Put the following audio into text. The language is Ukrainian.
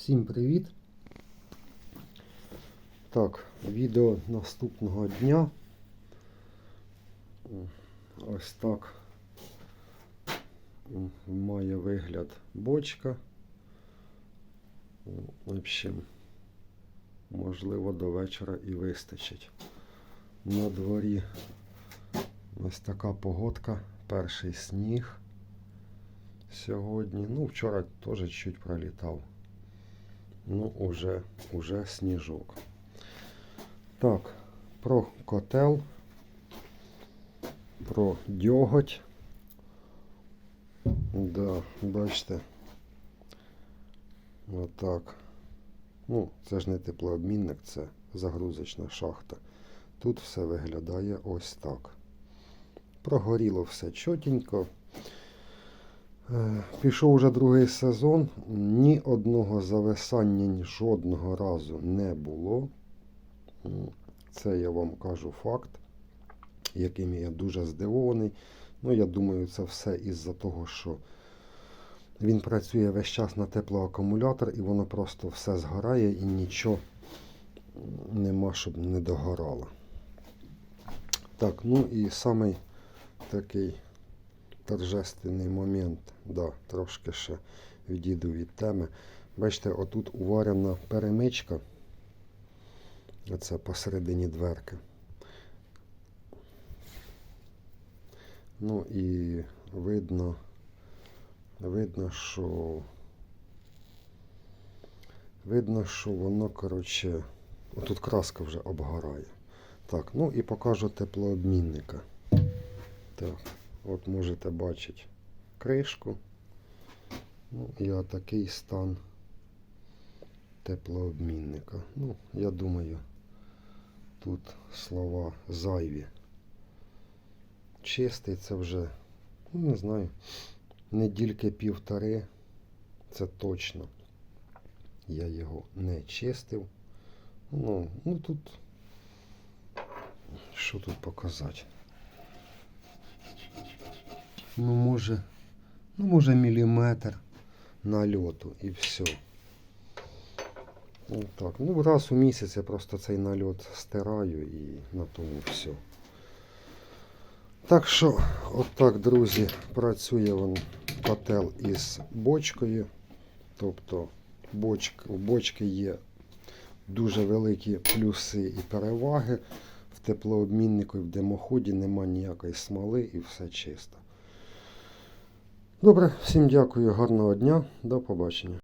Всім привіт! Так, відео наступного дня. Ось так має вигляд бочка. В общем, можливо, до вечора і вистачить. На дворі ось така погодка, перший сніг сьогодні. Ну, вчора теж чуть пролітав. Ну, уже, уже сніжок. Так, про котел, про дьоготь. Да, бачите. Отак. Ну, це ж не теплообмінник, це загрузочна шахта. Тут все виглядає ось так. Прогоріло все чотенько. Е, Пішов уже другий сезон, ні одного зависання ні жодного разу не було. Це я вам кажу факт, яким я дуже здивований. Ну, я думаю, це все із-за того, що він працює весь час на теплоакумулятор і воно просто все згорає і нічого нема, щоб не догорало. Так, ну і самий такий торжественний момент, да, трошки ще відійду від теми. Бачите, отут уварена перемичка. Оце посередині дверки. Ну і видно, видно, що видно, що воно, коротше, отут краска вже обгорає. Так, ну і покажу теплообмінника. Так. От можете бачити кришку. Ну і отакий стан теплообмінника. Ну, я думаю, тут слова зайві. Чистий це вже, ну не знаю, недільки півтори, це точно. Я його не чистив. Ну, ну тут, що тут показати? Ну, може, ну, може, міліметр нальоту і все. Ну, так. Ну, раз у місяць я просто цей нальот стираю і на тому все. Так що, отак, друзі, працює він котел із бочкою. Тобто бочк, у бочки є дуже великі плюси і переваги. В теплообміннику і в димоході нема ніякої смоли і все чисто. Добре, всім дякую, гарного дня, до побачення.